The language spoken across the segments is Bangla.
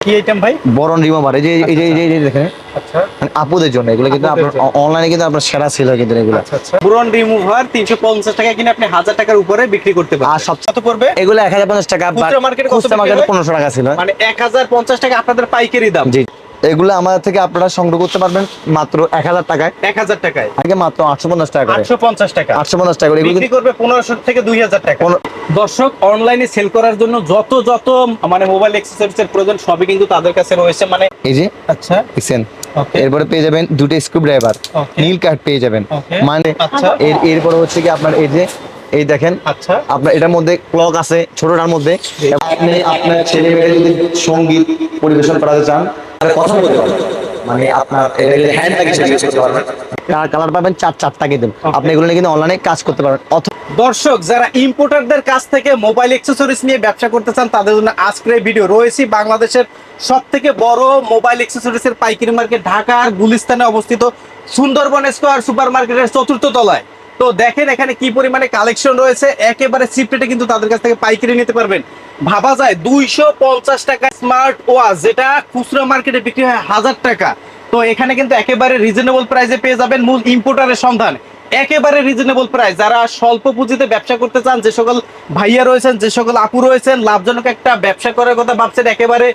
কি আইটেম ভাই? বরন রিমুভার এই যে এই যে এই যে- দেখেন। আচ্ছা। মানে আপুদের জন্য এগুলো কিন্তু আপনার অনলাইনে কিন্তু আপনার সেরা সেল হয় কিন্তু এগুলো। বরন আচ্ছা। ব্রন রিমুভার 350 টাকা কিনে আপনি 1000 টাকার উপরে বিক্রি করতে পারবেন। আর সবচেয়ে- তো পড়বে? এগুলো এক হাজার পঞ্চাশ টাকা খুচরা মার্কেটে কত মার্কেটে টাকা ছিল মানে 1050 টাকা আপনাদের পাইকারি দাম। জি। এগুলো আমাদের থেকে আপনারা সংগ্রহ করতে পারবেন মাত্র এক হাজার টাকায়। 1000 টাকায়। আগে মাত্র আটশো পঞ্চাশ টাকা করে। 850 টাকা। আটশো পঞ্চাশ টাকা করে। এগুলো বিক্রি করবে 1500 থেকে 2000 টাকা। দর্শক অনলাইনে সেল করার জন্য যত যত মানে মোবাইল অ্যাক্সেসরিজ এর প্রয়োজন সবই কিন্তু তাদের কাছে রয়েছে। মানে এই যে আচ্ছা। দেখছেন? এরপরে পেয়ে যাবেন দুটো স্ক্রু ড্রাইভার নীল কার্ড পেয়ে যাবেন। মানে আচ্ছা। এর এরপরে হচ্ছে কি আপনার এই যে এই দেখেন আচ্ছা। আপনার এটার মধ্যে ক্লক আছে ছোটটার মধ্যে। আপনি আপনার ছেলে মেয়েকে যদি সংগীত পরিবেশন করাতে চান তাহলে কথা বলতে পারবেন মানে আপনার হ্যান্ড ইউজ করতে পারবেন। কালার পাবেন চার চারটা আপনি এগুলো কিন্তু অনলাইনে কাজ করতে পারবেন। দর্শক যারা ইম্পোর্টারদের কাছ থেকে মোবাইল অ্যাক্সেসরিজ নিয়ে ব্যবসা করতে চান তাদের জন্য আজকের এই ভিডিও রয়েছি বাংলাদেশের সব থেকে বড় মোবাইল অ্যাক্সেসরিজ এর পাইকারি মার্কেট ঢাকার গুলিস্তানে অবস্থিত সুন্দরবন স্কোয়ার সুপার মার্কেটের চতুর্থ তলায়। তো দেখেন এখানে কি পরিমাণে কালেকশন রয়েছে। একেবারে চিপ রেটে কিন্তু তাদের কাছ থেকে পাইকারি নিতে পারবেন। ভাবা যায় দুইশো পঞ্চাশ টাকা স্মার্ট ওয়াচ যেটা খুচরা মার্কেটে বিক্রি হয় হাজার টাকা। তো এখানে কিন্তু একেবারে রিজনেবল প্রাইসে পেয়ে যাবেন মূল ইম্পোর্টারের সন্ধান। একেবারে রিজনেবল প্রাইস যারা স্বল্প পুঁজিতে ব্যবসা করতে চান, যে সকল ভাইয়া রয়েছেন, যে সকল আপু রয়েছেন, লাভজনক একটা ব্যবসা করার কথা ভাবছেন, একেবারে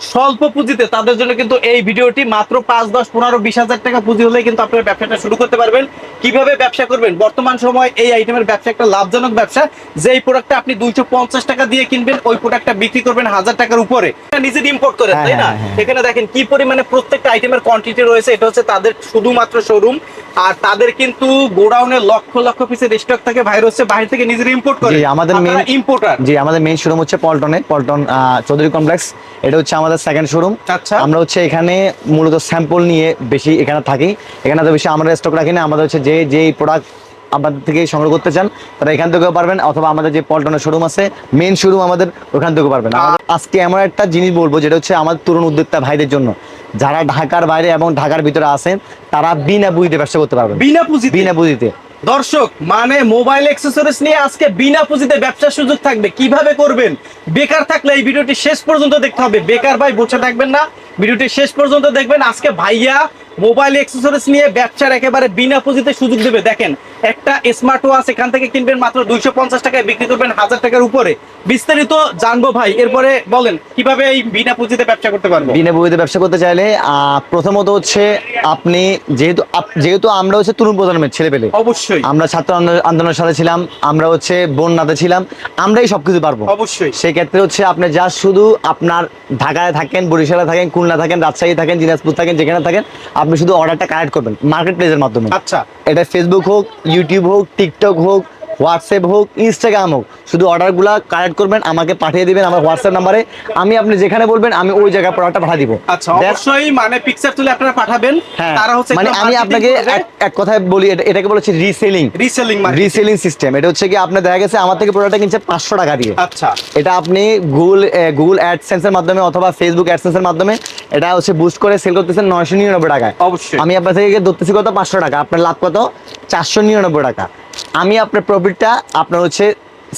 স্বল্প পুঁজিতে তাদের জন্য কিন্তু এই ভিডিওটি মাত্র পাঁচ দশ পনেরো বিশ হাজার টাকা পুঁজি হলে কিন্তু আপনার ব্যবসাটা শুরু করতে পারবেন। কীভাবে ব্যবসা করবেন? বর্তমান সময় এই আইটেমের ব্যবসা একটা লাভজনক ব্যবসা। যে এই প্রোডাক্টটা আপনি দুইশো পঞ্চাশ টাকা দিয়ে কিনবেন ওই প্রোডাক্টটা বিক্রি করবেন হাজার টাকার উপরে। এটা নিজে ইম্পোর্ট করেন হ্যাঁ, তাই না? হ্যাঁ, হ্যাঁ। এখানে দেখেন কি পরিমাণে প্রত্যেকটা আইটেমের কোয়ান্টিটি রয়েছে এটা হচ্ছে তাদের শুধুমাত্র শোরুম আর তাদের কিন্তু গোডাউনে লক্ষ লক্ষ পিসের স্টক থাকে বাইরে হচ্ছে বাইরে থেকে নিজের ইম্পোর্ট করে। আমাদের main- ইম্পোর্টার জি আমাদের মেইন শোরুম হচ্ছে পল্টনে পল্টন চৌধুরী কমপ্লেক্স এটা হচ্ছে আমাদের সেকেন্ড শোরুম আচ্ছা। আমরা হচ্ছে এখানে মূলত স্যাম্পল নিয়ে বেশি এখানে থাকি। এখানে তো বেশি আমরা স্টক রাখি না আমাদের হচ্ছে যে যেই প্রোডাক্ট আমাদের থেকে সংগ্রহ করতে চান তারা এখান থেকেও পারবেন অথবা আমাদের যে পল্টনের শোরুম আছে মেন শোরুম আমাদের ওখান থেকেও পারবেন। আজকে এমন একটা জিনিস বলব যেটা হচ্ছে আমাদের তরুণ উদ্যোক্তা ভাইদের জন্য। যারা ঢাকার বাইরে এবং ঢাকার ভিতরে আছেন তারা বিনা বুঝিতে ব্যবসা করতে পারবেন। বিনা পুঁজিতে? বিনা বুঝিতে দর্শক মানে মোবাইল অ্যাক্সেসরিজ নিয়ে আজকে বিনা পুঁজিতে ব্যবসার সুযোগ থাকবে। কীভাবে করবেন? বেকার থাকলে এই ভিডিওটি শেষ পর্যন্ত দেখতে হবে। বেকার ভাই, বসে থাকবেন না। ভিডিওটি শেষ পর্যন্ত দেখবেন। আজকে ভাইয়া মোবাইল অ্যাক্সেসরিজ নিয়ে ব্যবসার একেবারে বিনা পুঁজিতে সুযোগ দেবে। দেখেন একটা স্মার্ট ওয়াচ এখান থেকে কিনবেন মাত্র দুইশো পঞ্চাশ টাকায় বিক্রি করবেন হাজার টাকার উপরে। বিস্তারিত জানব ভাই এরপরে বলেন কীভাবে এই বিনা পুঁজিতে ব্যবসা করতে পারব? বিনা বইতে ব্যবসা করতে চাইলে প্রথমত হচ্ছে আপনি যেহেতু যেহেতু আমরা হচ্ছে তরুণ প্রজন্মের ছেলে পেলে অবশ্যই। আমরা ছাত্র আন্দোলন- আন্দোলনের সাথে ছিলাম আমরা হচ্ছে বন্যাতে ছিলাম আমরাই সবকিছু পারব। অবশ্যই। সেক্ষেত্রে হচ্ছে আপনি যা শুধু আপনার ঢাকায় থাকেন বরিশালে থাকেন খুলনা থাকেন রাজশাহী থাকেন দিনাজপুর থাকেন যেখানে থাকেন আপনি শুধু অর্ডারটা কালেক্ট করবেন মার্কেট প্লেসের মাধ্যমে। আচ্ছা। এটা ফেসবুক হোক ইউটিউব হোক টিকটক হোক হোয়াটসঅ্যাপ হোক ইনস্টাগ্রাম হোক শুধু অর্ডারগুলো কালেক্ট করবেন আমাকে পাঠিয়ে দিবেন আমার হোয়াটসঅ্যাপ নাম্বারে। আমি আপনি যেখানে বলবেন আমি ওই জায়গায় প্রোডাক্টটা পাঠিয়ে দিব। আচ্ছা অবশ্যই মানে পিকচার তুলে আপনারা পাঠাবেন। হ্যাঁ তারা হচ্ছে মানে আমি আপনাকে এক- কথায় বলি এটা- এটাকে বলেছি রিসেলিং রিসেলিং মানে রিসেলিং সিস্টেম এটা হচ্ছে কি আপনার দেখা গেছে আমার থেকে প্রোডাক্টটা কিনছে পাঁচশো টাকা দিয়ে। আচ্ছা। এটা আপনি গুগল গুগল অ্যাডসেন্সের মাধ্যমে অথবা ফেসবুক অ্যাডসেন্সের মাধ্যমে এটা হচ্ছে বুস্ট করে সেল করতেছেন নয়শো নিরানব্বই টাকায়। অবশ্যই। আমি আপনার থেকে ধরতেছি কত? পাঁচশো টাকা। আপনার লাভ কত? চারশো নিরানব্বই টাকা। আমি আপনার প্রফিটটা আপনার হচ্ছে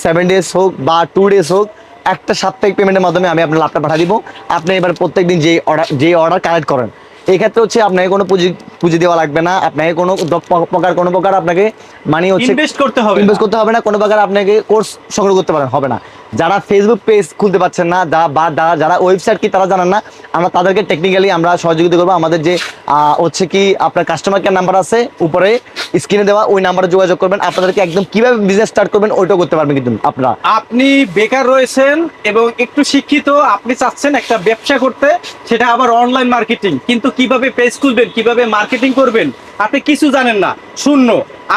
সেভেন ডেজ হোক বা টু ডেজ হোক, একটা সাপ্তাহিক পেমেন্টের মাধ্যমে আমি আপনার লাভটা পাঠিয়ে দিব। আপনি এবার প্রত্যেক দিন যে অর্ডার যে অর্ডার কালেক্ট করেন এই ক্ষেত্রে হচ্ছে আপনাকে কোনো পুঁজি পুঁজি দেওয়া লাগবে না। আপনাকে কোনো প্রকার কোনো প্রকার আপনাকে মানি হচ্ছে ইনভেস্ট করতে হবে ইনভেস্ট করতে হবে না কোনো প্রকার আপনাকে কোর্স সংগ্রহ করতে পারেন হবে না। যারা ফেসবুক পেজ খুলতে পারছেন না যা বা যারা যারা ওয়েবসাইট কি তারা জানেন না আমরা তাদেরকে টেকনিক্যালি আমরা সহযোগিতা করব। আমাদের যে হচ্ছে কি আপনার কাস্টমার কেয়ার নাম্বার আছে উপরে স্ক্রিনে দেওয়া ওই নাম্বারে যোগাযোগ করবেন। আপনাদেরকে একদম কীভাবে বিজনেস স্টার্ট করবেন ওইটাও করতে পারবেন কিন্তু আপনারা। আপনি বেকার রয়েছেন এবং একটু শিক্ষিত আপনি চাচ্ছেন একটা ব্যবসা করতে সেটা আবার অনলাইন মার্কেটিং কিন্তু কীভাবে পেজ খুলবেন কীভাবে মার্কেটিং করবেন আপনি কিছু জানেন না। শূন্য।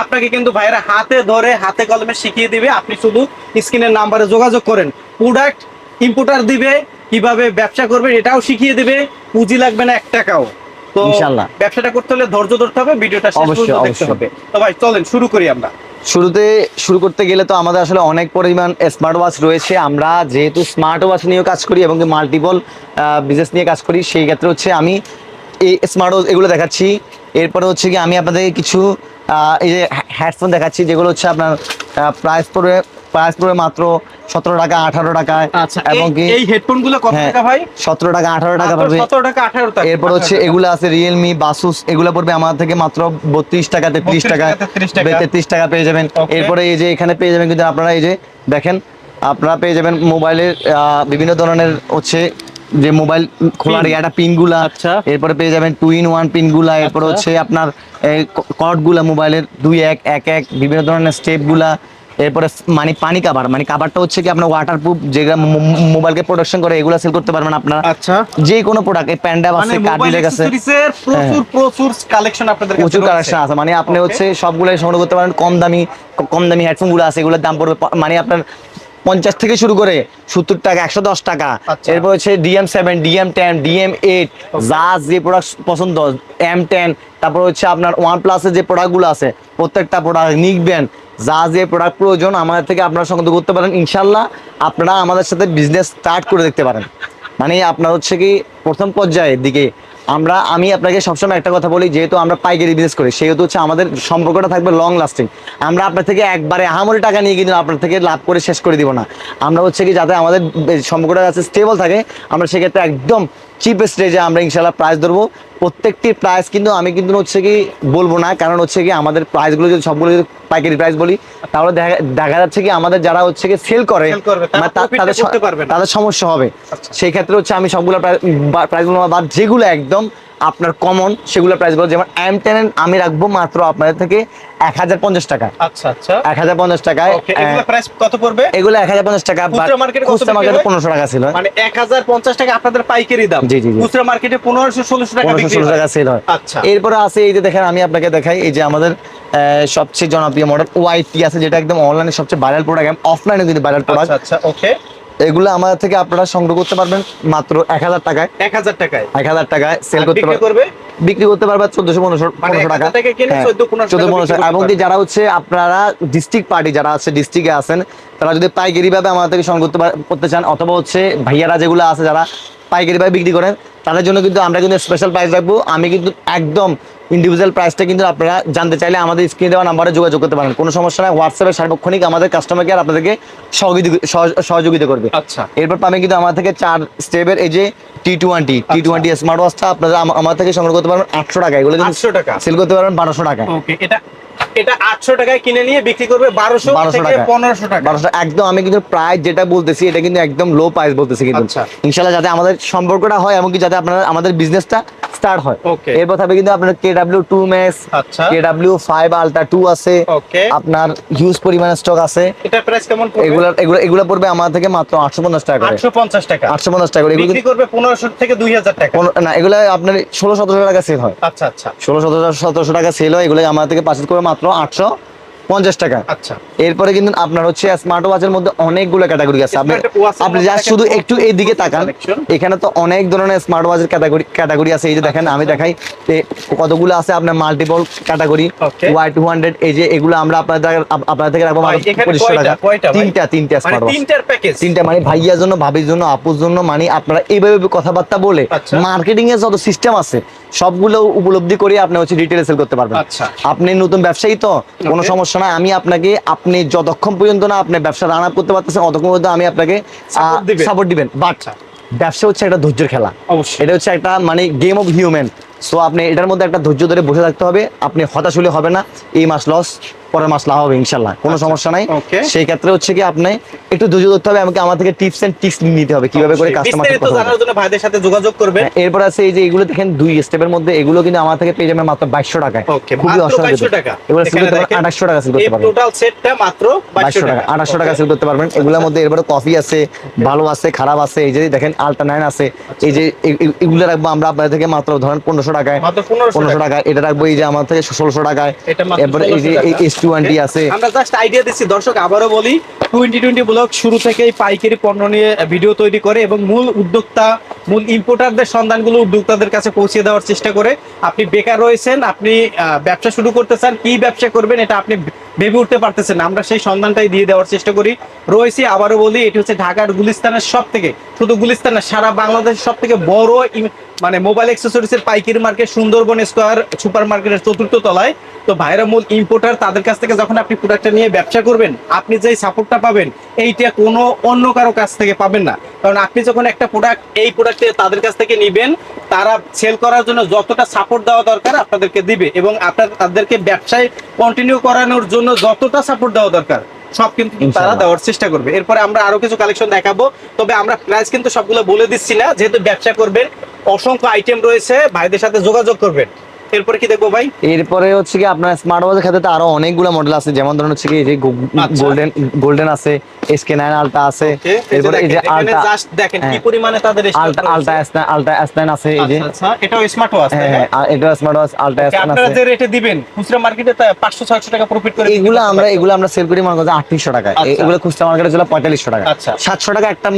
আপনাকে কিন্তু ভাইয়েরা হাতে ধরে হাতে কলমে শিখিয়ে দিবে আপনি শুধু স্ক্রিনের নাম্বারে যোগাযোগ করেন। প্রোডাক্ট ইম্পোর্টার দিবে কীভাবে ব্যবসা করবেন এটাও শিখিয়ে দিবে পুঁজি লাগবে না এক টাকাও। তো ব্যবসাটা করতে হলে ধৈর্য ধরতে হবে ভিডিওটা শেষ পর্যন্ত দেখতে হবে। তো ভাই চলেন শুরু করি আমরা। শুরুতে শুরু করতে গেলে তো আমাদের আসলে অনেক পরিমাণ স্মার্ট ওয়াচ রয়েছে। আমরা যেহেতু স্মার্ট ওয়াচ নিয়েও কাজ করি এবং মাল্টিপল বিজনেস নিয়ে কাজ করি সেই ক্ষেত্রে হচ্ছে আমি এই স্মার্ট ওয়াচ এগুলো দেখাচ্ছি। এরপরে হচ্ছে কি আমি আপনাদের কিছু এই যে হেডফোন দেখাচ্ছি যেগুলো হচ্ছে আপনার প্রাইস পড়বে প্রাইস পড়বে মাত্র সতেরো টাকা আঠারো টাকায় আচ্ছা এবং কি এই- হেডফোনগুলো কত হ্যাঁ, টাকা ভাই? সতেরো টাকা আঠারো টাকা পাবে সতেরো টাকা আঠারো টাকা। এরপর হচ্ছে এগুলো আছে রিয়েলমি বাসুস এগুলো পড়বে আমার থেকে মাত্র বত্রিশ টাকা তেত্রিশ 32 টাকা টাকা, 33 টাকা। তেত্রিশ টাকা পেয়ে যাবেন. এরপরে এই যে এখানে পেয়ে যাবেন কিন্তু আপনারা এই যে দেখেন আপনারা পেয়ে যাবেন মোবাইলের বিভিন্ন ধরনের হচ্ছে যে মোবাইল খোলার Pin। একটা পিনগুলা আচ্ছা। এরপরে পেয়ে যাবেন টু ইন ওয়ান পিনগুলা এরপর আচ্ছা। হচ্ছে আপনার কর্ডগুলা মোবাইলের দুই এক এক এক বিভিন্ন ধরনের স্টেপগুলা এরপরে মানে পানি কাবার মানে কাবারটা হচ্ছে কি আপনার ওয়াটার প্রুফ যেগুলো মোবাইলকে প্রোডাকশন করে এগুলো সেল করতে পারবেন আপনার। আচ্ছা। যে কোনো প্রোডাক্ট এই প্যান্ডাম মানে আছে কার্ডিলের কাছে অ্যাক্সেসরিজের প্রচুর প্রচুর কালেকশন আপনাদের কাছে প্রচুর কালেকশন আছে। মানে আপনি হচ্ছে সবগুলো সংগ্রহ করতে পারেন কম দামি কম দামি হেডফোনগুলো আছে এগুলোর দাম পড়বে মানে আপনার পঞ্চাশ থেকে শুরু করে সত্তর টাকা একশো দশ টাকা। আচ্ছা। এরপর হচ্ছে DM seven DM ten DM eight যা যে প্রোডাক্ট পছন্দ এম টেন তারপর হচ্ছে আপনার ওয়ান প্লাসের যে প্রোডাক্টগুলো আছে প্রত্যেকটা প্রোডাক্ট নিকবেন যা যে প্রোডাক্ট প্রয়োজন আমাদের থেকে আপনারা সংগ্রহ করতে পারেন। ইনশাল্লাহ আপনারা আমাদের সাথে বিজনেস স্টার্ট করে দেখতে পারেন। মানে আপনার হচ্ছে কি প্রথম পর্যায়ের দিকে আমরা, আমি আপনাকে সবসময় একটা কথা বলি, যেহেতু আমরা পাইকারি বিজনেস করি, সেহেতু হচ্ছে আমাদের সম্পর্কটা থাকবে লং লাস্টিং আমরা আপনার থেকে একবারে আহামরি টাকা নিয়ে কিন্তু আপনার থেকে লাভ করে শেষ করে দিব না। আমরা হচ্ছে কি, যাতে আমাদের সম্পর্কটা যাতে স্টেবল থাকে, আমরা সেক্ষেত্রে একদম চিপ স্টেজে আমরা ইনশাল্লাহ প্রাইস ধরবো প্রত্যেকটি প্রাইস কিন্তু আমি কিন্তু হচ্ছে কি বলব না কারণ হচ্ছে কি আমাদের প্রাইসগুলো যদি সবগুলো যদি পাইকারি প্রাইস বলি তাহলে দেখা যাচ্ছে কি আমাদের যারা হচ্ছে কি সেল করে মানে। তাদের সমস্যা হবে আচ্ছা। সেই ক্ষেত্রে হচ্ছে আমি সবগুলো প্রাইসগুলো বাদ যেগুলো একদম আপনার কমন সেগুলো প্রাইস বলব যেমন এম টেন আমি রাখব মাত্র আপনাদের থেকে এক হাজার পঞ্চাশ টাকা। আচ্ছা আচ্ছা। এক হাজার পঞ্চাশ টাকায় প্রাইস কত পড়বে? এগুলো এক হাজার পঞ্চাশ টাকা খুচরা মার্কেটে পনেরোশো টাকা ছিল মানে এক হাজার পঞ্চাশ টাকা আপনাদের পাইকারি দাম। জি, জি। খুচরা মার্কেটে পনেরোশো ষোলোশো টাকা পনেরোশো ষোলো টাকা সেল হয়। আচ্ছা। এরপরে আছে এই যে দেখেন আমি আপনাকে দেখাই এই যে আমাদের সবচেয়ে জনপ্রিয় মডেল ওয়াইটি আছে যেটা একদম অনলাইনে সবচেয়ে ভাইরাল প্রোডাক্ট অফলাইনে কিন্তু ভাইরাল প্রোডাক্ট আচ্ছা আচ্ছা ওকে এগুলো আমাদের থেকে আপনারা সংগ্রহ করতে পারবেন মাত্র এক হাজার টাকায়। এক হাজার টাকায়? এক হাজার টাকায় সেল করতে করবে? বিক্রি করতে পারবে চোদ্দশো পনেরোশো মানে পনেরোশো টাকা। হ্যাঁ, 14 1500 চোদ্দ পনেরোশো এবং যারা হচ্ছে আপনারা ডিস্ট্রিক্ট পার্টি যারা আছে ডিস্ট্রিক্টে আছেন তারা যদি পাইকারি ভাবে আমাদের থেকে সংগ্রহ করতে করতে চান অথবা হচ্ছে ভাইয়ারা যেগুলো আছে যারা পাইকারি ভাবে বিক্রি করেন তাদের জন্য কিন্তু আমরা কিন্তু স্পেশাল প্রাইস রাখব। আমি কিন্তু একদম ইন্ডিভিজুয়াল প্রাইসটা কিন্তু আপনারা জানতে চাইলে আমাদের স্ক্রিনে দেওয়া নাম্বারে যোগাযোগ করতে পারেন। কোনো সমস্যা নাই হোয়াটসঅ্যাপে সার্বক্ষণিক আমাদের কাস্টমার কেয়ার আপনাদেরকে সহযোগিতা করবে। আচ্ছা। এরপর পাবেন কিন্তু আমার থেকে চার স্টেপের এই যে T twenty T twenty smart ওয়াচটা আপনারা আম- আমার থেকে সংগ্রহ করতে পারবেন আটশো টাকা। এগুলো 800 টাকা। সেল করতে পারবেন বারোশো টাকা ওকে এটা এটা আটশো টাকায় কিনে নিয়ে বিক্রি করবে বারোশো থেকে পনেরোশো টাকা। বারোশো একদম আমি কিন্তু প্রাইস যেটা বলতেছি এটা কিন্তু একদম লো প্রাইস বলতেছি কিন্তু। আচ্ছা। ইনশাল্লাহ যাতে আমাদের সম্পর্কটা হয় এমনকি যাতে আপনারা আমাদের বিজনেসটা স্টার্ট হয়। এরপর থাকবে কিন্তু আপনার K W two max K W five ultra two আছে। আপনার হিউজ পরিমাণে স্টক আছে। এটা প্রাইস কেমন এগুলো এগুলো এগুলো পড়বে আমার থেকে মাত্র আটশো পঞ্চাশ টাকা আটশো পঞ্চাশ টাকা। আটশো পঞ্চাশ টাকা করে। বিক্রি করবে পনেরোশো থেকে দুই হাজার টাকা। না এগুলো আপনার ষোলো সতেরোশো টাকা সেল হয়। আচ্ছা আচ্ছা। ষোলো সতেরো সতেরোশো টাকা সেল হয়। এগুলো আমার থেকে পার্চেস করে মাত্র আটশো পঞ্চাশ টাকা। আচ্ছা। এরপরে কিন্তু আপনার হচ্ছে স্মার্ট ওয়াচের মধ্যে অনেকগুলো ক্যাটাগরি আছে। আপনি আপনি জাস্ট শুধু একটু এই দিকে তাকান। এখানে তো অনেক ধরনের স্মার্ট ওয়াচের ক্যাটাগরি ক্যাটাগরি আছে। এই যে দেখেন আমি দেখাই এ কতগুলো আছে আপনার multiple category Y two hundred এই যে এগুলো আমরা আপনাদের আপ- আপনাদের থেকে রাখব পঁচিশশো টাকা। তিনটা তিনটা মানে স্মার্ট ওয়াচ তিনটার প্যাকেজ তিনটা মানে ভাইয়ার জন্য ভাবির জন্য আপুর জন্য মানে আপনারা এইভাবে কথাবার্তা বলে আচ্ছা। মার্কেটিং এর যত সিস্টেম আছে সবগুলো উপলব্ধি করে আপনি হচ্ছে রিটেলে সেল করতে পারবেন। আচ্ছা। আপনি নতুন ব্যবসায়ী তো কোনো সমস্যা নাই আমি আপনাকে আপনি যতক্ষণ পর্যন্ত না আপনি ব্যবসা রান আপ করতে পারতেছেন অতক্ষণ পর্যন্ত আমি আপনাকে সাপোর্ট দিবেন। বাট আচ্ছা। ব্যবসা হচ্ছে একটা ধৈর্যের খেলা। অবশ্যই। এটা হচ্ছে একটা মানে গেম অফ হিউম্যান সো আপনি এটার মধ্যে একটা ধৈর্য ধরে বসে থাকতে হবে। আপনি হতাশ হলে হবে না। এই মাস লস পরের মাস লাভ হবে ইনশাল্লাহ। কোনো আচ্ছা, সমস্যা নাই। সেই ক্ষেত্রে হচ্ছে কি আপনি একটু ধৈর্য ধরতে হবে আমাকে আমার থেকে টিপস এন্ড টিপস নিতে হবে কীভাবে করে কাস্টমার জানার জন্য ভাইদের সাথে যোগাযোগ করবেন। হ্যাঁ, এরপর আছে এই যে এগুলো দেখেন দুই স্টেপের মধ্যে এগুলো কিন্তু আমার থেকে পেয়ে যাবেন মাত্র বাইশশো টাকায়। ওকে খুবই 2200 টাকা। এগুলো এখানে দেখেন, আঠাশশো টাকা সেল করতে পারবেন। টোটাল সেটটা মাত্র 2200 বাইশশো টাকা আঠাশশো টাকা সেল করতে পারবেন। এগুলোর মধ্যে এরপরে কফি আছে ভালো আছে খারাপ আছে এই যে দেখেন আলটা নাইন আছে। এই যে এগুলো রাখব আমরা আপনাদের থেকে মাত্র ধরেন পনেরোশো টাকায়। মাত্র 1500 পনেরোশো টাকা। এটা রাখব এই যে আমার থেকে ষোলোশো টাকায়। এটা এরপরে এই যে 1600 টোয়েন্টি আছে। আমরা জাস্ট আইডিয়া দিচ্ছি দর্শক আবারও বলি টোয়েন্টি টোয়েন্টি ব্লগ শুরু থেকেই পাইকারি পণ্য নিয়ে ভিডিও তৈরি করে এবং মূল উদ্যোক্তা মূল ইম্পোর্টারদের সন্ধানগুলো উদ্যোক্তাদের কাছে পৌঁছে দেওয়ার চেষ্টা করে। আপনি বেকার রয়েছেন আপনি ব্যবসা শুরু করতে চান কি ব্যবসা করবেন এটা আপনি ভেবে উঠতে পারতেছেন আমরা সেই সন্ধানটাই দিয়ে দেওয়ার চেষ্টা করি। রয়েছি আবারও বলি এটি হচ্ছে ঢাকার গুলিস্তানের সব থেকে শুধু গুলিস্তান না সারা বাংলাদেশের সব থেকে বড় মানে মোবাইল অ্যাক্সেসরিজের পাইকারি মার্কেট, সুন্দরবন স্কোয়ার সুপার মার্কেটের চতুর্থ তলায়। তো ভাইরা মূল ইম্পোর্টার তাদের কাছ থেকে যখন আপনি প্রোডাক্টটা নিয়ে ব্যবসা করবেন, আপনি যেই সাপোর্টটা পাবেন, এইটা কোনো অন্য কারও কাছ থেকে পাবেন না। কারণ আপনি যখন একটা প্রোডাক্ট এই প্রোডাক্টে তাদের কাছ থেকে নিবেন, তারা সেল করার জন্য যতটা সাপোর্ট দেওয়া দরকার আপনাদেরকে দিবে এবং আপনার, তাদেরকে ব্যবসায় কন্টিনিউ করানোর জন্য যতটা সাপোর্ট দেওয়া দরকার। সব কিন্তু তারা দেওয়ার চেষ্টা করবে। এরপরে আমরা আরও কিছু কালেকশন দেখাবো। তবে আমরা প্রাইস কিন্তু সবগুলো বলে দিচ্ছি না যেহেতু ব্যবসা করবেন অসংখ্য আইটেম রয়েছে ভাইদের সাথে যোগাযোগ করবেন। এরপরে কি দেখব ভাই এরপরে হচ্ছে কি আপনার স্মার্ট ওয়াচের ক্ষেত্রে আরও অনেকগুলো মডেল আছে যেমন ধরুন হচ্ছে কি এই যে আচ্ছা। গোল্ডেন গোল্ডেন আছে এসকে নাইন আলটা আছে এরপরে এই যে আলটা দেখেন কি হ্যাঁ। পরিমাণে তাদের আলটা আলটা এস আলটা এস নাইন আছে এই যে আচ্ছা, আচ্ছা, এটাও স্মার্ট ওয়াচ হ্যাঁ এটা smart watch ultra S nine আপনারা যে রেটে দিবেন খুচরা মার্কেটে পাঁচশো ছয়শো টাকা প্রফিট করে এগুলো আমরা এগুলো আমরা সেল করি মনে আটত্রিশশো টাকায় আচ্ছা। এগুলো খুচরা মার্কেটে ছিল টাকা আচ্ছা। সাতশো টাকা একটা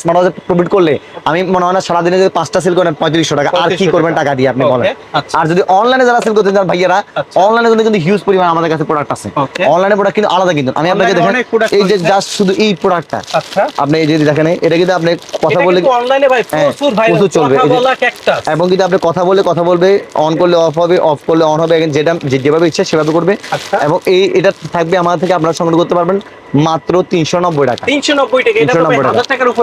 স্মার্ট ওয়াচ প্রফিট করলে আমি মনে হয় না সারাদিনে যদি পাঁচটা সেল করেন পঁয়ত্রিশশো টাকা আর কি করবেন টাকা। টাকা দিয়ে আপনি বলেন আচ্ছা। আর যদি অনলাইনে যারা সেল করতে চান ভাইয়ারা আচ্ছা। অনলাইনে কিন্তু হিউজ পরিমাণ আমাদের কাছে প্রোডাক্ট আছে। অনলাইনে প্রোডাক্ট কিন্তু আলাদা কিন্তু। আমি আপনাকে দেখেন এই যে জাস্ট শুধু এই প্রোডাক্টটা আচ্ছা। আপনি এই যে দেখেন এটা কিন্তু আপনি কথা বলে অনলাইনে ভাই হ্যাঁ, প্রচুর ভাই প্রচুর চলবে। এবং কিন্তু আপনি কথা বলে কথা বলবে অন করলে অফ হবে অফ করলে অন হবে যেটা যেভাবে ইচ্ছা সেভাবে করবে। আচ্ছা। এবং এই এটা থাকবে আমাদের থেকে আপনারা সংগ্রহ করতে পারবেন মাত্র তিনশো নব্বই টাকা। তিনশো নব্বই টাকা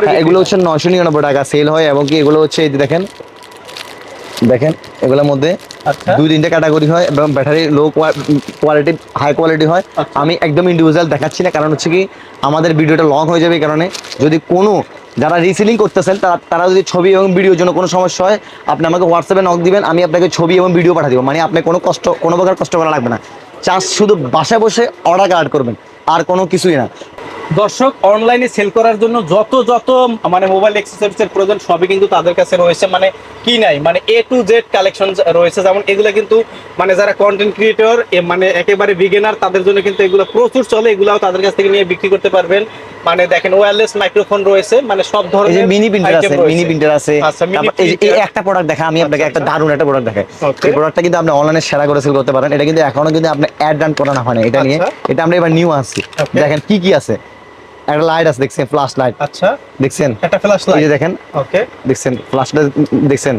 হ্যাঁ, এগুলো হচ্ছে নয়শো নিরানব্বই টাকা সেল হয় এবং কি এগুলো হচ্ছে এই দেখেন দেখেন এগুলোর মধ্যে আচ্ছা। দুই তিনটে ক্যাটাগরি হয় এবং battery low quality high quality হয়। আচ্ছা। আমি একদম ইন্ডিভিজুয়াল দেখাচ্ছি না কারণ হচ্ছে কি আমাদের ভিডিওটা লং হয়ে যাবে এই কারণে। যদি কোনো যারা রিসেলিং করতেছেন তারা তারা যদি ছবি এবং ভিডিওর জন্য কোনো সমস্যা হয় আপনি আমাকে হোয়াটসঅ্যাপে নক দিবেন আমি আপনাকে ছবি এবং ভিডিও পাঠিয়ে দেবো। মানে আপনি কোনো কষ্ট কোনো প্রকার কষ্ট করা লাগবে না। চার্জ শুধু বাসায় বসে অর্ডার কার্ড করবেন। আর কোনো কিছুই না। দর্শক অনলাইনে সেল করার জন্য যত যত মানে মোবাইল এর প্রয়োজন সবই কিন্তু তাদের কাছে রয়েছে। মানে কি নাই? মানে এ টু জেড কালেকশন রয়েছে যেমন এগুলো কিন্তু মানে যারা কন্টেন্ট ক্রিয়েটর মানে একেবারে বিগিনার তাদের জন্য কিন্তু এগুলো প্রচুর চলে। এগুলাও তাদের কাছ থেকে নিয়ে বিক্রি করতে পারবেন। মানে দেখেন ওয়্যারলেস মাইক্রোফোন রয়েছে মানে সব ধরনের মিনি প্রিন্টার আছে। মিনি প্রিন্টার আছে। আচ্ছা এই একটা প্রোডাক্ট দেখা আমি আপনাকে আচ্ছা, একটা আচ্ছা। দারুণ একটা প্রোডাক্ট দেখাই। Okay. এই প্রোডাক্টটা কিন্তু আপনি অনলাইনে সেরা করে সেল করতে পারেন। এটা কিন্তু এখনও কিন্তু আপনি অ্যাড রান করানো হয় না এটা নিয়ে। আচ্ছা। এটা আমরা এবার নিউ আসছি Okay. দেখেন কি কি আছে? একটা লাইট আছে দেখছেন ফ্ল্যাশ লাইট আচ্ছা। দেখছেন? একটা ফ্ল্যাশ এই যে লাইট দেখেন। ওকে দেখছেন ফ্ল্যাশ লাইট দেখছেন?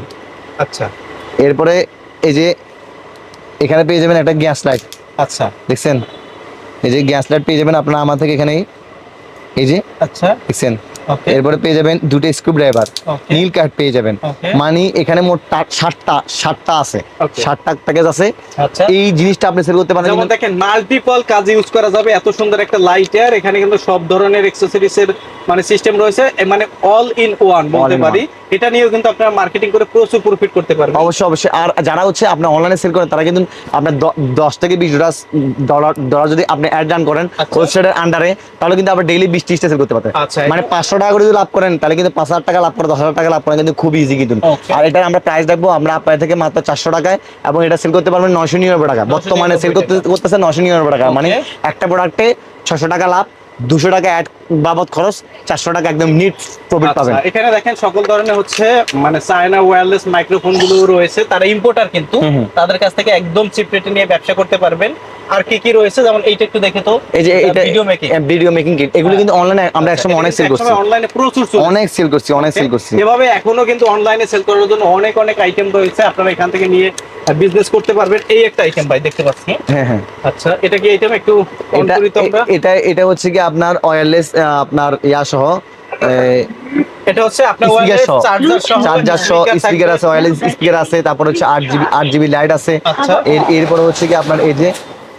আচ্ছা। এরপরে এই যে এখানে পেয়ে যাবেন একটা গ্যাস লাইট আচ্ছা। দেখছেন? এই যে গ্যাস লাইট পেয়ে যাবেন আপনারা আমার থেকে এখানেই। এই যে আচ্ছা। দেখছেন? এরপরে পেয়ে যাবেন দুটো স্ক্রু ড্রাইভার নীল কার্ড পেয়ে যাবেন। মানে এখানে মোট ষাটটা ষাটটা আছে. ষাটটা প্যাকেজ আছে। আচ্ছা। এই জিনিসটা আপনি সেল করতে পারেন যেমন দেখেন মাল্টিপল কাজে ইউজ করা যাবে এত সুন্দর একটা লাইটার এখানে কিন্তু সব ধরনের অ্যাক্সেসরিজ এর মানে সিস্টেম রয়েছে মানে অল ইন ওয়ান বলতে পারি। এটা নিয়েও কিন্তু আপনারা মার্কেটিং করে প্রচুর প্রফিট করতে পারবেন। অবশ্যই অবশ্যই। আর যারা হচ্ছে আপনার অনলাইনে সেল করেন তারা কিন্তু আপনার দশ থেকে বিশ ডলার ডলার যদি আপনি অ্যাড রান করেন আচ্ছা। ওয়েবসাইটের আন্ডারে তাহলে কিন্তু আপনি ডেইলি বিশ ত্রিশটা সেল করতে পারবেন আচ্ছা, মানে পাঁচশো টাকা করে যদি লাভ করেন তাহলে কিন্তু পাঁচ হাজার টাকা লাভ করে দশ হাজার টাকা লাভ করেন কিন্তু খুব ইজি কিন্তু। আর এটা আমরা প্রাইস দেখব আমরা আপনার থেকে মাত্র চারশো টাকায় এবং এটা সেল করতে পারবেন নয়শো নিরানব্বই টাকা। বর্তমানে সেল করতে করতেছে নশো নিরানব্বই টাকা। মানে একটা প্রোডাক্টে ছশো টাকা লাভ দুশো টাকা অ্যাড বাবদ খরচ চারশো টাকা একদম নিট প্রফিট পাবেন। আচ্ছা, এখানে দেখেন সকল ধরনের হচ্ছে মানে চায়না ওয়্যারলেস মাইক্রোফোনগুলো রয়েছে। তারা ইম্পোর্টার কিন্তু। তাদের কাছ থেকে একদম চিপ রেটে নিয়ে ব্যবসা করতে পারবেন। আর কি কি রয়েছে? যেমন এইটা একটু দেখে তো। এই যে এটা video making video making kit এগুলো কিন্তু অনলাইনে আমরা একসময় অনেক সেল করছি। অনলাইনে প্রচুর অনেক সেল করছি অনেক সেল করছি। এভাবে এখনও কিন্তু অনলাইনে সেল করার জন্য অনেক অনেক আইটেম রয়েছে। আপনারা এখান থেকে নিয়ে বিজনেস করতে পারবেন। এই একটা আইটেম ভাই দেখতে পাচ্ছি হ্যাঁ হ্যাঁ। আচ্ছা এটা কি আইটেম একটু এটা এটা হচ্ছে কি আপনার ওয়্যারলেস আপনার ইয়া সহ এটা হচ্ছে আপনার স্পিকার ওয়্যারলেস সহ চার্জার সহ চার্জার সহ স্পিকার আছে ওয়্যারলেস স্পিকার আছে তারপর হচ্ছে আট জিবি আট জিবি লাইট আছে। আচ্ছা। এর এরপরে হচ্ছে কি আপনার এই যে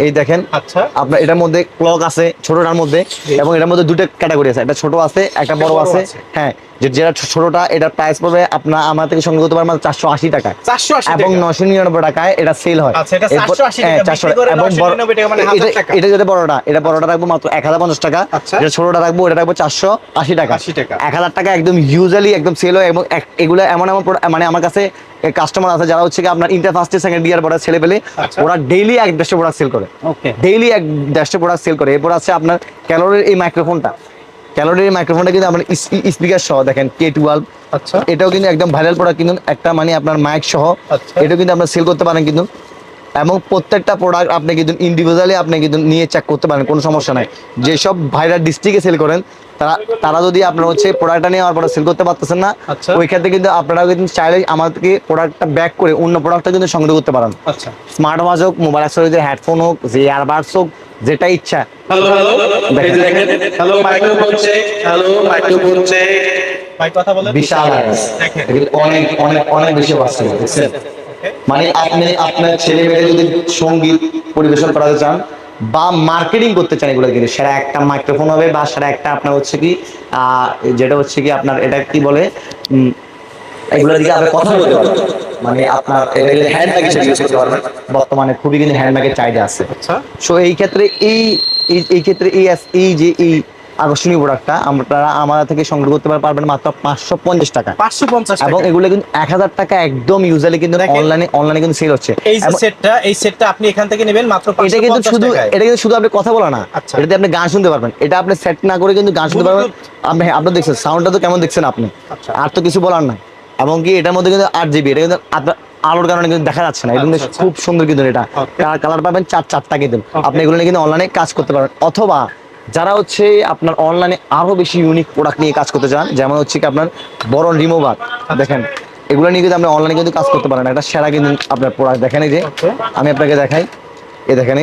এই দেখেন আচ্ছা। আপনার এটার মধ্যে ক্লক আছে ছোটটার মধ্যে এবং এটার মধ্যে দুটো ক্যাটাগরি আছে একটা ছোট আছে একটা বড় আছে। হ্যাঁ। যেটা ছোটটা এটার প্রাইস পড়বে আপনার আমার থেকে সংগ্রহ করতে পারবেন চারশো আশি টাকা। 480 এবং নশো নিরানব্বই টাকায় এটা সেল হয়। আচ্ছা, এটা এরপর- 480 হ্যাঁ, টাকা, 400 বিক্রি করে এবং বড়- 999 টাকা, মানে 1000 এটা- টাকা। যদি বড়টা এটা বড়টা রাখব মাত্র এক হাজার পঞ্চাশ টাকা। আচ্ছা। যেটা ছোটটা রাখব এটা রাখব চারশো আশি টাকা। এক হাজার টাকা একদম ইউজুয়ালি একদম সেল হয় এবং এগুলো এমন এমন মানে আমার কাছে কাস্টমার আছে যারা হচ্ছে আপনার ইন্টার ফার্স্ট সেকেন্ড ইয়ার পরে ছেলে পেলে আচ্ছা। ওরা ডেইলি এক দেড়শো প্রোডাক্ট সেল করে। ডেইলি এক দেড়শো প্রোডাক্ট সেল করে। এরপর আছে আপনার ক্যালোরের এই মাইক্রোফোনটা ক্যালোরির মাইক্রোফোনটা কিন্তু আপনার স্পিকার সহ দেখেন কে টুয়েলভ আচ্ছা। এটাও কিন্তু একদম ভাইরাল প্রোডাক্ট কিন্তু একটা মানে আপনার মাইক সহ। আচ্ছা। এটাও কিন্তু আপনার সেল করতে পারেন কিন্তু। এবং প্রত্যেকটা প্রোডাক্ট আপনি কিন্তু ইন্ডিভিজুয়ালি আপনি কিন্তু নিয়ে চেক করতে পারেন কোনো সমস্যা নাই। যেসব ভাইরা ডিস্ট্রিক্টে সেল করেন তারা তারা যদি আপনার হচ্ছে প্রোডাক্টটা নিয়ে আমার পরে সেল করতে পারতেছেন না আচ্ছা। ওই ক্ষেত্রে কিন্তু আপনারা কিন্তু চাইলে আমাদেরকে প্রোডাক্টটা ব্যাক করে অন্য প্রোডাক্টটা কিন্তু সংগ্রহ করতে পারেন। আচ্ছা। স্মার্ট ওয়াচ হোক মোবাইল অ্যাক্সেসরিজের হেডফোন হোক যে ইয়ারবাডস হোক যেটা ইচ্ছা। হ্যালো হ্যালো দেখেন। হ্যালো মাইক্রোফোন চেক হ্যালো ভাই কথা বলেন। বিশাল। দেখেন। অনেক অনেক অনেক বেশি বুঝছেন? মানে আপনি আপনার ছেলে মেয়ে যদি সংগীত পরিবেশন করাতে চান বা মার্কেটিং করতে চান এগুলো কিন্তু সেটা একটা মাইক্রোফোন হবে বা সেটা একটা আপনার হচ্ছে কি যেটা হচ্ছে কি আপনার এটা কি বলে উম, এগুলো দিকে আপনি কথা বলতে পারবেন। মানে আপনার হ্যান্ড ব্যাগ হিসেবে ইউজ করতে পারবেন। বর্তমানে খুবই কিন্তু হ্যান্ড ব্যাগের চাহিদা আছে। আচ্ছা। সো এই ক্ষেত্রে এই এই- এই ক্ষেত্রে এই এই যে এই আকর্ষণীয় প্রোডাক্টটা আপনারা আমাদের থেকে সংগ্রহ করতে পারবেন মাত্র পাঁচশো পঞ্চাশ টাকা। পাঁচশো পঞ্চাশ এবং এগুলো কিন্তু এক হাজার টাকা একদম ইউজালি কিন্তু অনলাইনে অনলাইনে কিন্তু সেল হচ্ছে। এই সেটটা এই সেটটা আপনি এখান থেকে নেবেন মাত্র এটা কিন্তু শুধু এটা কিন্তু শুধু আপনি কথা বলা না। আচ্ছা। এটাতে আপনি গান শুনতে পারবেন। এটা আপনি সেট না করে কিন্তু গান শুনতে পারবেন। আপনি হ্যাঁ, আপনি দেখছেন সাউন্ডটা তো কেমন দেখছেন আপনি? আচ্ছা। আর তো কিছু বলার নাই। এবং কি এটার মধ্যে কিন্তু আট জিবি এটা কিন্তু আপনার আলোর কারণে কিন্তু দেখা যাচ্ছে না। কিন্তু আচ্ছা। খুব সুন্দর কিন্তু এটা. কালার পাবেন চার চারটা কিন্তু. আপনি এগুলো নিয়ে কিন্তু অনলাইনে কাজ করতে পারবেন। অথবা যারা হচ্ছে আপনার অনলাইনে আরও বেশি ইউনিক প্রোডাক্ট নিয়ে কাজ করতে চান যেমন হচ্ছে কি আপনার বড় রিমুভার দেখেন এগুলো নিয়ে কিন্তু আপনি অনলাইনে কিন্তু কাজ করতে পারেন এটা সেরা কিন্তু আপনার প্রোডাক্ট দেখেন এই যে আমি আপনাকে দেখাই এ দেখেন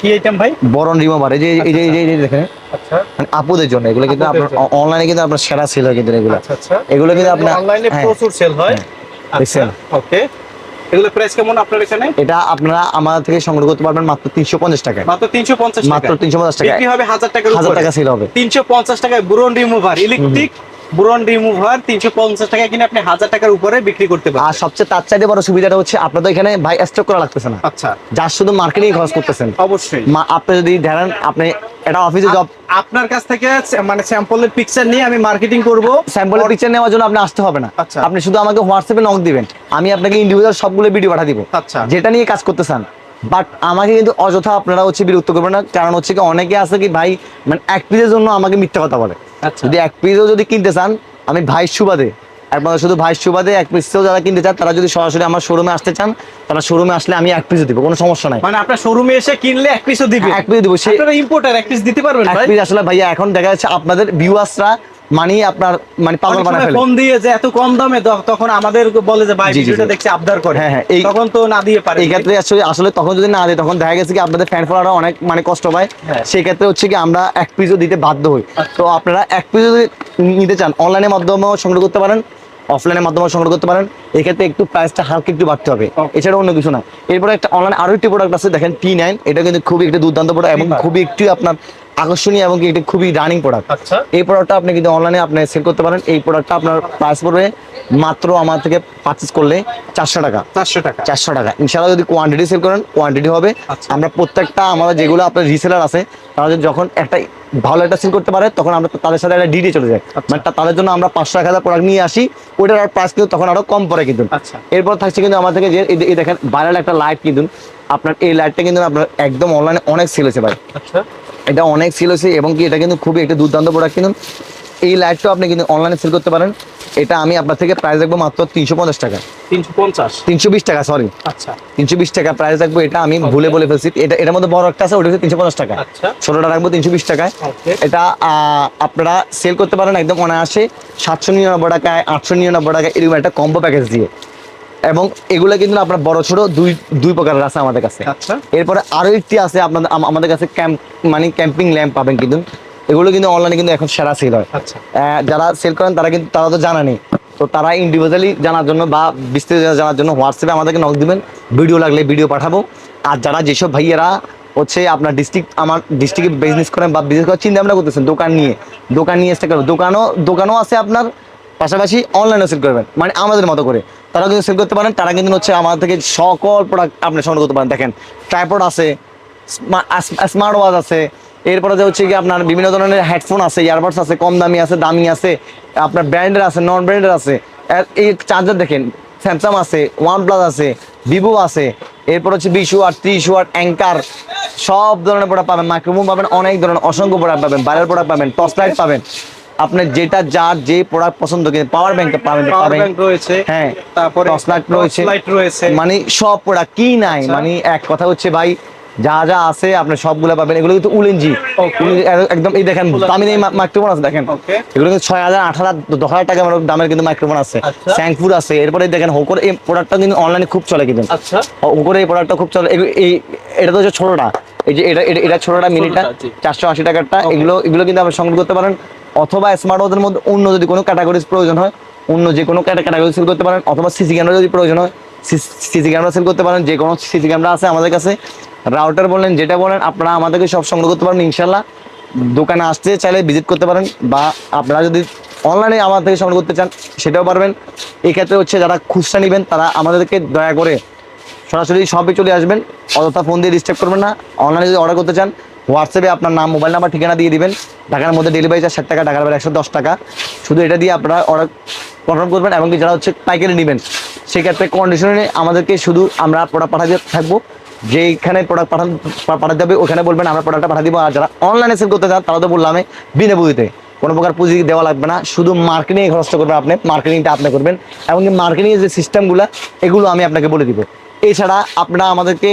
কি আইটেম ভাই? বরণ রিমুভার এই যে এই যে এই যে- দেখেন। আচ্ছা। মানে আপুদের জন্য এগুলো কিন্তু আপনার অনলাইনে কিন্তু আপনার সেরা সেল হয় কিন্তু এগুলো। আচ্ছা আচ্ছা। এগুলো কিন্তু আপনার অনলাইনে হ্যাঁ, প্রচুর সেল হয়। হ্যাঁ। আচ্ছা ওকে এগুলো প্রাইস কেমন আপনার এখানে? এটা আপনারা আমাদের থেকে সংগ্রহ করতে পারবেন মাত্র তিনশো পঞ্চাশ টাকায়। মাত্র তিনশো পঞ্চাশ মাত্র তিনশো টাকা বিক্রি হবে টাকার টাকা সেল হবে। তিনশো পঞ্চাশ টাকায় ব্রোন রিমুভার ইলেকট্রিক ব্রোন রিমুভার তিনশো পঞ্চাশ টাকায় কিনে আপনি হাজার টাকার উপরে বিক্রি করতে আর সবচেয়ে তার চাইতে বড় সুবিধাটা হচ্ছে আপনাদের এখানে ভাই স্টক করা লাগতেছে না। আচ্ছা। যার শুধু মার্কেটিং খরচ করতেছেন। অবশ্যই। আপনি যদি ধরেন আপনি এটা অফিসে জব আপনার কাছ থেকে মানে স্যাম্পলের পিকচার নিয়ে আমি মার্কেটিং করব। স্যাম্পলের পিকচার নেওয়ার জন্য আপনি আসতে হবে না। আচ্ছা। আপনি শুধু আমাকে হোয়াটসঅ্যাপে নক দিবেন। আমি আপনাকে ইন্ডিভিজুয়াল সবগুলো ভিডিও পাঠা দিব। আচ্ছা। যেটা নিয়ে কাজ করতে চান বাট আমাকে কিন্তু অযথা আপনারা হচ্ছে বিরক্ত করবেন না। কারণ হচ্ছে কি অনেকে আছে কি ভাই মানে এক পিসের জন্য আমাকে মিথ্যা কথা বলে। যদি এক পিসও যদি কিনতে চান আমি ভাই সুবাদে একমাত্র শুধু ভাই সুবাদে এক পিসও যারা কিনতে চান তারা যদি সরাসরি আমার শোরুমে আসতে চান তারা শোরুমে আসলে আমি এক পিসও দিব কোনো সমস্যা নাই। মানে আপনার শোরুমে এসে কিনলে এক পিসও দিবে? এক পিস দিব সে ইম্পোর্টার এক পিস দিতে পারবেন এক ভাই? পিস আসলে ভাইয়া এখন দেখা যাচ্ছে আপনাদের ভিউয়ার্সরা মানে আপনার মানে পাগল ফেলে। ফোন দিয়ে যে এত কম দামে তখন আমাদের বলে যে ভাই ভিডিওটা দেখছি আবদার করে। হ্যাঁ, হ্যাঁ, তখন তো না দিয়ে পারে। এই ক্ষেত্রে আসলে আসলে তখন যদি না দেয় তখন দেখা গেছে কি আপনাদের ফ্যান ফলোয়াররা অনেক মানে কষ্ট পায়। হ্যাঁ। সেই ক্ষেত্রে হচ্ছে কি আমরা এক পিসও দিতে বাধ্য হই। আচ্ছা। তো আপনারা এক পিসও যদি নিতে চান অনলাইনের মাধ্যমেও সংগ্রহ করতে পারেন অফলাইনের মাধ্যমেও সংগ্রহ করতে পারেন। এক্ষেত্রে একটু প্রাইসটা হালকা একটু বাড়তে হবে. এছাড়া অন্য কিছু না। এরপরে একটা অনলাইনে আরও একটি প্রোডাক্ট আছে দেখেন টি নাইন এটা কিন্তু খুবই একটি দুর্দান্ত প্রোডাক্ট এবং T9 খুবই একটু আপনার আকর্ষণীয় এবং এটা খুবই রানিং প্রোডাক্ট আচ্ছা। এই প্রোডাক্টটা আপনি কিন্তু অনলাইনে আপনি সেল করতে পারেন। এই প্রোডাক্টটা আপনার প্রাইস পড়বে মাত্র আমার থেকে পারচেস করলে চারশো টাকা। চারশো টাকা। চারশো টাকা। ইনশাআল্লাহ যদি কোয়ান্টিটি সেল করেন কোয়ান্টিটি হবে। আচ্ছা। আমরা প্রত্যেকটা আমাদের যেগুলো আপনার রিসেলার আছে তারা যখন একটা ভালো একটা সেল করতে পারে তখন আমরা তাদের সাথে একটা ডিডে চলে যায় আচ্ছা। মানে তাদের জন্য আমরা পাঁচশো এক হাজার প্রোডাক্ট নিয়ে আসি। ওইটার আর প্রাইস কিন্তু তখন আরও কম পড়ে কিন্তু। এরপর থাকছে কিন্তু আমার থেকে যে যে- এই দেখেন ভাইরাল একটা লাইট কিন্তু। আপনার এই লাইটটা কিন্তু আপনার একদম অনলাইনে অনেক সেল হয়েছে ভাই। আচ্ছা। এটা অনেক সেল হয়েছে এবং কি এটা কিন্তু খুবই একটা দুর্দান্ত প্রোডাক্ট কিন্তু। এই লাইটটাও আপনি কিন্তু অনলাইনে সেল করতে পারেন। এটা আমি আপনার থেকে প্রাইস রাখব মাত্র তিনশো পঞ্চাশ টাকা। তিনশো পঞ্চাশ? তিনশো বিশ টাকা সরি আচ্ছা। তিনশো বিশ টাকা প্রাইস রাখব এটা আমি ভুলে বলে ফেলছি। এটা এটার মধ্যে বড় একটা আছে ওটা হচ্ছে তিনশো পঞ্চাশ টাকা। আচ্ছা। ছোটটা রাখব তিনশো বিশ টাকায় এটা আপনারা সেল করতে পারেন একদম অনায়াসে। সাতশো নিরানব্বই টাকায় আটশো নিরানব্বই টাকায় এরকম একটা কম্বো প্যাকেজ দিয়ে। এবং এগুলো কিন্তু আপনার বড় ছোট দুই দুই প্রকারের আছে আমাদের কাছে। আচ্ছা। এরপরে আরও একটি আছে আপনাদের আমাদের কাছে ক্যাম্প মানে ক্যাম্পিং ল্যাম্প পাবেন কিন্তু। এগুলো কিন্তু অনলাইনে কিন্তু এখন সেরা সেল হয়। আচ্ছা। যারা সেল করেন তারা কিন্তু তারা তো জানা নেই। তো তারা ইন্ডিভিজুয়ালি জানার জন্য বা বিস্তারিত জানার জন্য হোয়াটসঅ্যাপে আমাদেরকে নক দিবেন। ভিডিও লাগলে ভিডিও পাঠাবো। আর যারা যেসব ভাইয়েরা হচ্ছে আপনার ডিস্ট্রিক্ট আমার ডিস্ট্রিক্টে বিজনেস করেন বা বিজনেস করার চিন্তা ভাবনা করতেছেন দোকান নিয়ে দোকান নিয়ে এসে করবেন দোকানও দোকানও আছে আপনার। পাশাপাশি অনলাইনে সেল করবেন মানে আমাদের মতো করে। তারা কিন্তু সেল করতে পারেন, তারা কিন্তু হচ্ছে আমাদের থেকে সকল প্রোডাক্ট আপনি সংগ্রহ করতে পারেন। দেখেন ট্রাইপড আছে স্মার্ট ওয়াচ আছে, এরপরে যে হচ্ছে কি আপনার বিভিন্ন ধরনের হেডফোন আছে ইয়ারবাডস আছে, কম দামি আছে দামি আছে, আপনার ব্র্যান্ডের আছে নন ব্র্যান্ডের আছে এই চার্জার দেখেন স্যামসাং আছে ওয়ান প্লাস আছে ভিভো আছে, এরপর হচ্ছে বিশ ওয়াট ত্রিশ ওয়াট অ্যাঙ্কার সব ধরনের প্রোডাক্ট পাবেন মাইক্রোফোন পাবেন, অনেক ধরনের, অসংখ্য প্রোডাক্ট পাবেন বাইরের প্রোডাক্ট পাবেন টর্চ লাইট পাবেন। আপনি যেটা যার যে প্রোডাক্ট পছন্দ করেন পাওয়ার ব্যাংক পাবেন পাওয়ার ব্যাংক রয়েছে হ্যাঁ তারপরে টর্চ রয়েছে। লাইট রয়েছে। মানে সব প্রোডাক্ট কি নাই? আচ্ছা। মানে এক কথা হচ্ছে ভাই যা যা আছে আপনি সবগুলো পাবেন। এগুলো কিন্তু উলেনজি একদম এই দেখেন দামি দামি মাইক্রোফোন আছে দেখেন. এগুলো কিন্তু ছয় হাজার আট হাজার দশ হাজার টাকা দামের কিন্তু মাইক্রোফোন আছে। আচ্ছা। স্যাংফুর আছে। এরপরে দেখেন হোকর এই প্রোডাক্টটা কিন্তু অনলাইনে খুব চলে কিন্তু। আচ্ছা। উপরে এই প্রোডাক্টটা খুব চলে। এই এটা তো হচ্ছে ছোটটা। এই যে এটা এটা- ছোটটা মিনিটা ছোটটা, জি। চারশো আশি টাকারটা। এগুলো এগুলো কিন্তু আপনি সংগ্রহ করতে পারেন। অথবা স্মার্ট ওদের মধ্যে অন্য যদি কোনো ক্যাটাগরিজ প্রয়োজন হয়, অন্য যে কোনো ক্যাটাগরি সেল করতে পারেন, অথবা সিসি ক্যামেরা যদি প্রয়োজন হয় সিসি ক্যামেরা সেল করতে পারেন, যে কোনো সিসি ক্যামেরা আছে আমাদের কাছে। রাউটার বলেন, যেটা বলেন, আপনারা আমাদেরকে সব সংগ্রহ করতে পারেন ইনশাল্লাহ দোকানে আসতে চাইলে ভিজিট করতে পারেন, বা আপনারা যদি অনলাইনে আমাদের থেকে সংগ্রহ করতে চান, সেটাও পারবেন। এক্ষেত্রে হচ্ছে যারা খুচরা নেবেন, তারা আমাদেরকে দয়া করে সরাসরি শপে চলে আসবেন, অযথা ফোন দিয়ে ডিস্টার্ব করবেন না। অনলাইনে যদি অর্ডার করতে চান হোয়াটসঅ্যাপে আপনার নাম মোবাইল নাম্বার ঠিকানা দিয়ে দিবেন। ঢাকার মধ্যে ডেলিভারি চার্জ ষাট টাকা বাইরে একশো দশ টাকা। শুধু এটা দিয়ে আপনারা অর্ডার কনফার্ম করবেন এবং যারা হচ্ছে পাইকারি নেবেন, সেক্ষেত্রে কন্ডিশনে আমাদেরকে শুধু আমরা প্রোডাক্ট পাঠাতে থাকব। যেখানে প্রোডাক্ট পাঠান পাঠাতে হবে, ওখানে বলবেন আমরা প্রোডাক্টটা পাঠিয়ে দিব। আর যারা অনলাইনে সেল করতে চান, তারা তো বললাম বিনা পুঁজিতে কোনো প্রকার পুঁজি দেওয়া লাগবে না। শুধু মার্কেটিং খরচটা করবেন আপনি মার্কেটিংটা আপনি করবেন। এবং মার্কেটিং এর যে সিস্টেমগুলো এগুলো আমি আপনাকে বলে দিব। এছাড়া আপনারা আমাদেরকে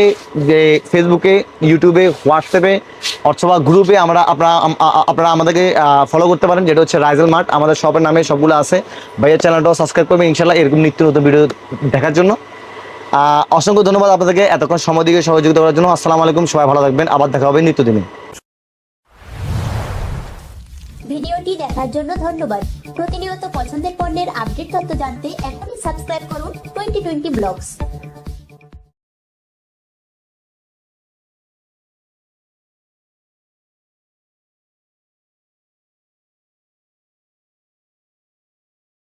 যে ফেসবুকে ইউটিউবে হোয়াটসঅ্যাপে অথবা গ্রুপে আমরা আপনারা আপনারা আমাদেরকে ফলো করতে পারেন, যেটা হচ্ছে রাইজেল মার্ট আমাদের শপের নামে সবগুলো আছে। ভাইয়ের চ্যানেলটাও সাবস্ক্রাইব করবেন ইনশাল্লাহ এরকম নিত্য নতুন ভিডিও দেখার জন্য। অসংখ্য ধন্যবাদ আপনাদেরকে এতক্ষণ সময় দিকে সহযোগিতা করার জন্য। আসসালামু আলাইকুম, সবাই ভালো থাকবেন। আবার দেখা হবে নিত্যদিনে ভিডিওটি দেখার জন্য ধন্যবাদ। প্রতিনিয়ত পছন্দের পণ্যের আপডেট তথ্য জানতে এখনই সাবস্ক্রাইব করুন টোয়েন্টি টোয়েন্টি ব্লগস